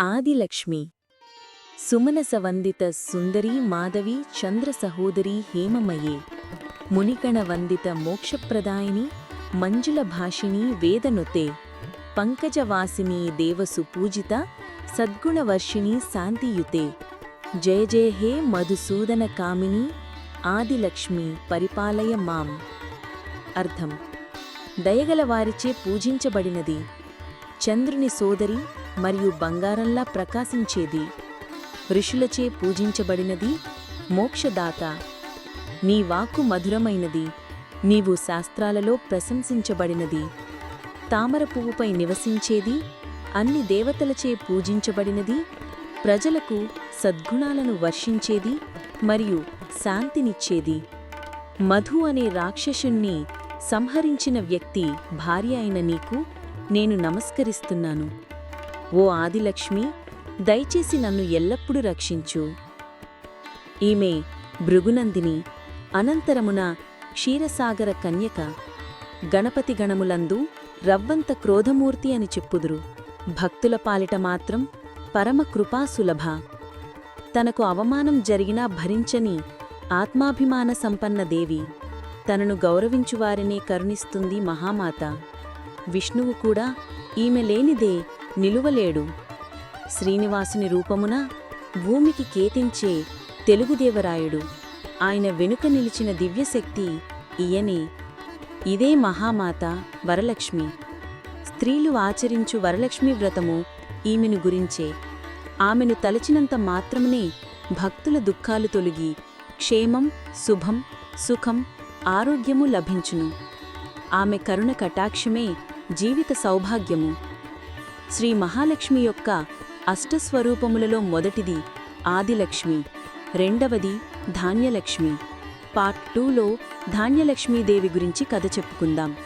ఆదిలక్ష్మి. సుమనసవందిత సుందరీ మాధవి చంద్ర సహోదరి హేమమయే. మునికణ వందిత మోక్షప్రదాయిని మంజుల భాషిణి వేదనుతే. పంకజవాసిని దేవసు పూజిత సద్గుణవర్షిణి శాంతియుతే. జయ జయ హే మధుసూదన కామిని ఆదిలక్ష్మి పరిపాలయ మాం. అర్థం. దయగలవారిచే పూజించబడినది. చంద్రుని సోదరి మరియు బంగారంలా ప్రకాశించేది. ఋషులచే పూజించబడినది మోక్షదాత. నీ వాక్కు మధురమైనది. నీవు శాస్త్రాలలో ప్రశంసించబడినది. తామర పువ్వుపై నివసించేది అన్ని దేవతలచే పూజించబడినది ప్రజలకు సద్గుణాలను వర్షించేది మరియు శాంతినిచ్చేది. మధు అనే రాక్షసుణ్ణి సంహరించిన వ్యక్తి భార్య అయిన నీకు నేను నమస్కరిస్తున్నాను. ఓ ఆదిలక్ష్మి దయచేసి నన్ను ఎల్లప్పుడూ రక్షించు. ఈమె భృగునందిని అనంతరమున క్షీరసాగర కన్యక గణపతి గణములందు రవ్వంత క్రోధమూర్తి అని చెప్పుదురు. భక్తుల పాలిట మాత్రం పరమ కృపాసులభ తనకు అవమానం జరిగినా భరించని ఆత్మాభిమాన సంపన్న దేవి తనను గౌరవించువారినే కరుణిస్తుంది మహామాత. విష్ణువు కూడా ఈమె లేనిదే నిలువలేడు. శ్రీనివాసుని రూపమున భూమికి కేతించే తెలుగుదేవరాయుడు. ఆయన వెనుక నిలిచిన దివ్యశక్తి ఈయనే. ఇదే మహామాత వరలక్ష్మి. స్త్రీలు ఆచరించు వరలక్ష్మి వ్రతము ఈమెను గురించే. ఆమెను తలచినంత మాత్రమునే భక్తుల దుఃఖాలు తొలగి క్షేమం శుభం సుఖం ఆరోగ్యము లభించును. ఆమె కరుణ కటాక్షమే జీవిత సౌభాగ్యము. శ్రీ మహాలక్ష్మి యొక్క అష్టస్వరూపములలో మొదటిది ఆదిలక్ష్మి రెండవది ధాన్యలక్ష్మి. పార్ట్ టూలో ధాన్యలక్ష్మీదేవి గురించి కథ చెప్పుకుందాం.